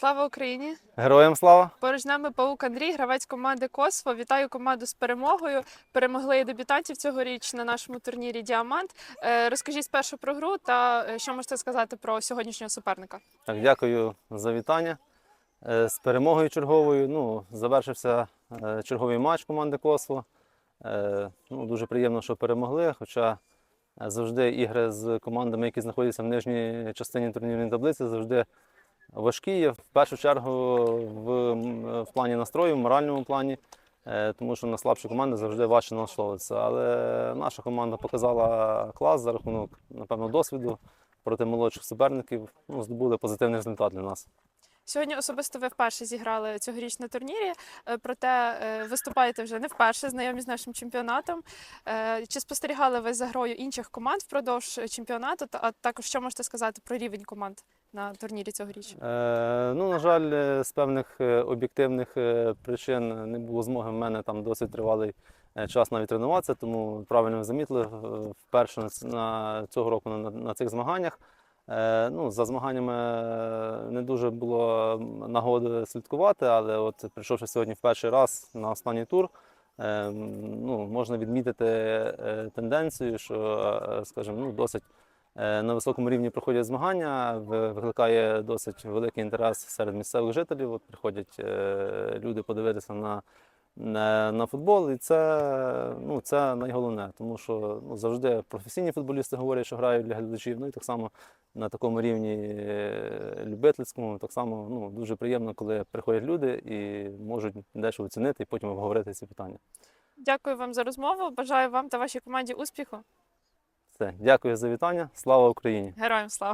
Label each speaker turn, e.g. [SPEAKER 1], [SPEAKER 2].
[SPEAKER 1] Слава Україні!
[SPEAKER 2] Героям слава!
[SPEAKER 1] Поруч з нами паук Андрій, гравець команди Косво. Вітаю команду з перемогою. Перемогли і дебютантів цьогоріч на нашому турнірі Діамант. Е, Розкажіть спершу про гру та е, що можете сказати про сьогоднішнього суперника.
[SPEAKER 2] Так, дякую за вітання. Е, З перемогою черговою. Ну, завершився черговий матч команди Косло. Е, Ну, дуже приємно, що перемогли. Хоча завжди ігри з командами, які знаходяться в нижній частині турнірної таблиці, завжди важкі є. В першу чергу в, в плані настрою, в моральному плані. е, Тому що на слабші команди завжди важче налаштовуватися. Але наша команда показала клас за рахунок, напевно, досвіду проти молодших суперників. Ну, здобули позитивний результат для нас.
[SPEAKER 1] Сьогодні особисто ви вперше зіграли цьогоріч на турнірі, е, проте е, виступаєте вже не вперше, знайомі з нашим чемпіонатом. Чи спостерігали ви за грою інших команд впродовж чемпіонату? А також що можете сказати про рівень команд на турнірі цьогоріч?
[SPEAKER 2] Е, ну, на жаль, е, з певних е, об'єктивних е, причин не було змоги в мене там досить тривалий час навіть тренуватися, тому правильно ви замітили, вперше на цього року на, на цих змаганнях. Е, ну, за змаганнями не дуже було нагоди слідкувати, але от прийшовши сьогодні в перший раз на останній тур, е, ну, можна відмітити тенденцію, що, скажімо, ну, досить на високому рівні проходять змагання, викликає досить великий інтерес серед місцевих жителів. От приходять е, люди подивитися на, на, на футбол, і це, ну, це найголовне, тому що ну, завжди професійні футболісти говорять, що грають для глядачів. Ну і так само на такому рівні е, любительському, так само ну, дуже приємно, коли приходять люди і можуть дещо оцінити і потім обговорити ці питання.
[SPEAKER 1] Дякую вам за розмову. Бажаю вам та вашій команді успіху.
[SPEAKER 2] Все, дякую за вітання. Слава Україні!
[SPEAKER 1] Героям слава!